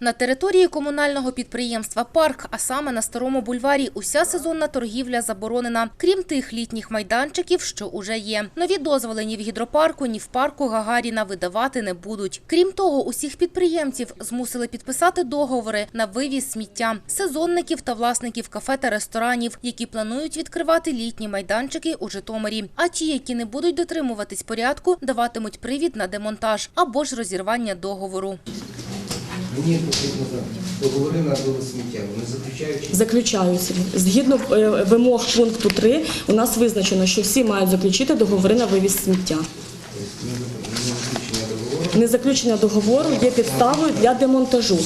На території комунального підприємства Парк, а саме на старому бульварі, уся сезонна торгівля заборонена, крім тих літніх майданчиків, що уже є. Нові дозволи ні в гідропарку, ні в парку Гагаріна видавати не будуть. Крім того, усіх підприємців змусили підписати договори на вивіз сміття, сезонників та власників кафе та ресторанів, які планують відкривати літні майданчики у Житомирі. А ті, які не будуть дотримуватись порядку, даватимуть привід на демонтаж або ж розірвання договору. Мені потрібно договори на сміття. Вони заключаючи Заключаються. Згідно е, вимог пункту 3, у нас визначено, що всі мають заключити договори на вивіз сміття. не заключення договору. Незаключення договору є підставою для демонтажу.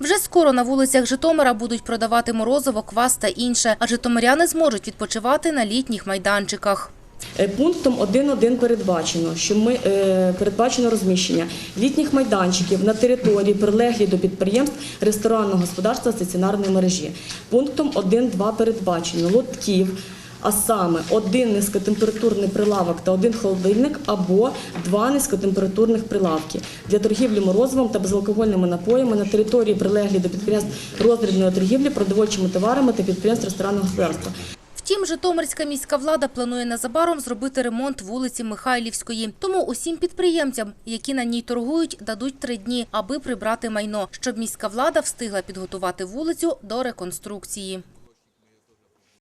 Вже скоро на вулицях Житомира будуть продавати морозиво, квас та інше, а житомиряни зможуть відпочивати на літніх майданчиках. Е, Пунктом 1.1 передбачено, що ми е, передбачено розміщення літніх майданчиків на території, прилеглі до підприємств ресторанного господарства стаціонарної мережі. Пунктом 1.2 передбачено лотків, а саме один низькотемпературний прилавок та один холодильник або два низькотемпературних прилавки для торгівлі морозивом та безалкогольними напоями на території, прилеглі до підприємств роздрібної торгівлі, продовольчими товарами та підприємств ресторанного господарства. Втім, Житомирська міська влада планує незабаром зробити ремонт вулиці Михайлівської. Тому усім підприємцям, які на ній торгують, дадуть три дні, аби прибрати майно, щоб міська влада встигла підготувати вулицю до реконструкції.